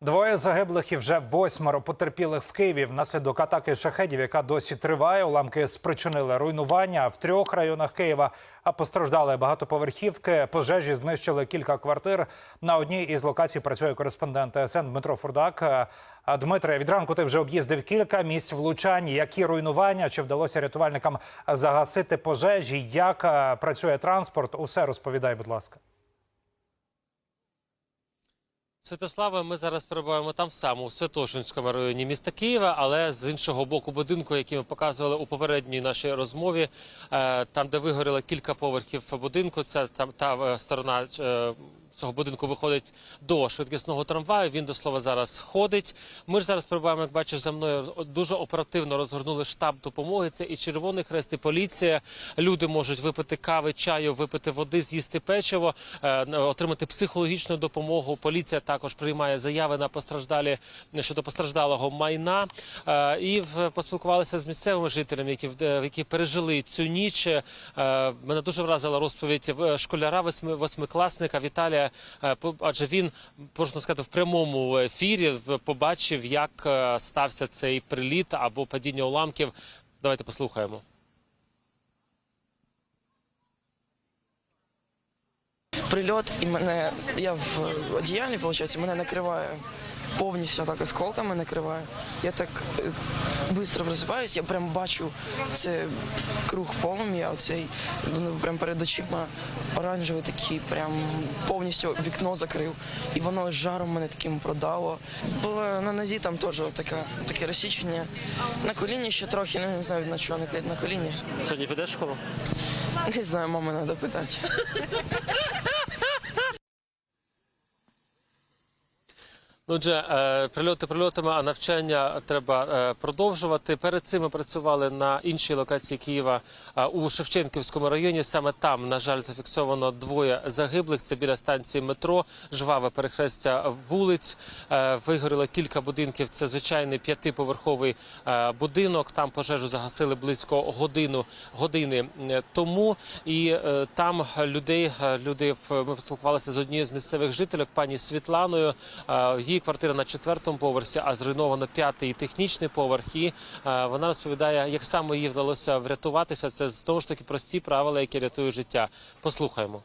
Двоє загиблих і вже восьмеро потерпілих в Києві внаслідок атаки шахедів, яка досі триває. Уламки спричинили руйнування в трьох районах Києва. А постраждали багатоповерхівки. Пожежі знищили кілька квартир. На одній із локацій працює кореспондент ТСН Дмитро Фурдак. А, Дмитре, від ранку ти вже об'їздив кілька місць влучань. Які руйнування чи вдалося рятувальникам загасити пожежі? Як працює транспорт? Усе розповідай, будь ласка. Святославе, ми зараз перебуваємо там саме у Святошинському районі міста Києва, але з іншого боку будинку, який ми показували у попередній нашій розмові, е, там, де вигоріло кілька поверхів будинку, це там та е, сторона. Цього будинку виходить до швидкісного трамваю. Він до слова зараз ходить. Ми ж зараз перебуваємо, як бачиш, за мною дуже оперативно розгорнули штаб допомоги. Це і Червоний Хрест, і поліція. Люди можуть випити кави, чаю, випити води, з'їсти печиво, е, отримати психологічну допомогу. Поліція також приймає заяви на постраждалі щодо постраждалого майна. Е, І поспілкувалися з місцевими жителями, які е, які пережили цю ніч. Мене дуже вразила розповідь школяра восьми- восьмикласника Віталія. Е, Адже він можна сказати в прямому ефірі побачив, як е, стався цей приліт або падіння уламків. Давайте послухаємо. прильот, і мене я в одіяльні, виходить, мене накриває повністю так осколками накриває. Я так швидко просипаюсь, я прям бачу це круг полум'я, оцей воно прям перед очима оранжевий такий, прям повністю вікно закрив. І воно жаром мене таким продало. Було на нозі там теж таке, таке розсічення. На коліні ще трохи, ну, не знаю на чого на коліні. Сьогодні підеш в школу? Не знаю, мами треба питати. Ну, Отже, е, прильоти прильотами, а навчання треба е, продовжувати. Перед цим ми працювали на іншій локації Києва е, у Шевченківському районі. Саме там, на жаль, зафіксовано двоє загиблих. Це біля станції метро, жваве перехрестя вулиць. Вигоріло кілька будинків. Це звичайний п'ятиповерховий будинок. Там пожежу загасили близько годину години тому. І там людей люди ми поспілкувалися з однією з місцевих жителів, пані Світланою. Е, Її квартира на четвертому поверсі, а зруйновано п'ятий і технічний поверх. І е, вона розповідає, як саме їй вдалося врятуватися. Це знову ж таки прості правила, які рятують життя. Послухаємо.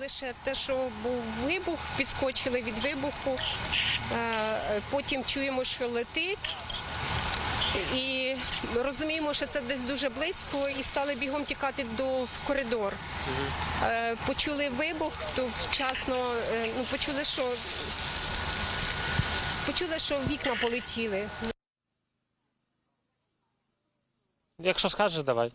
Лише те, що був вибух, підскочили від вибуху. Е, Потім чуємо, що летить. І розуміємо, що це десь дуже близько, і стали бігом тікати до в коридор. Е, Почули вибух, то вчасно е, ну, почули, що почули, що вікна полетіли. Якщо скажеш, давай.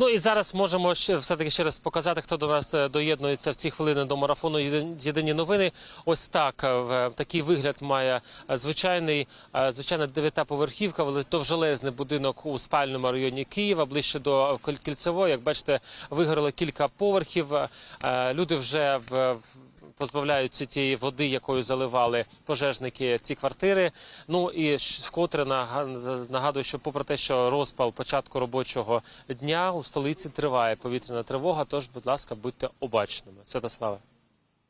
Ну і зараз можемо ще все-таки ще раз показати, хто до нас е, доєднується в ці хвилини до марафону Єдині новини. Ось так е, в- такий вигляд має е, звичайний е, звичайна дев'ятиповерхівка, вели- довжелезний будинок у спальному районі Києва, ближче до Кіль- кільцевої. Як бачите, вигоріло кілька поверхів. Е, Люди вже в. Позбавляються тієї води, якою заливали пожежники ці квартири. Ну і вкотре нагадую, що попри те, що розпал початку робочого дня у столиці триває повітряна тривога. Тож, будь ласка, будьте обачними. Святославе.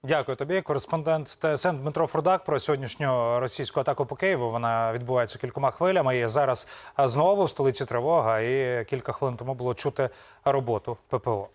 Дякую тобі. Кореспондент ТСН Дмитро Фрудак про сьогоднішню російську атаку по Києву. Вона відбувається кількома хвилями. І зараз знову в столиці тривога. І кілька хвилин тому було чути роботу ППО.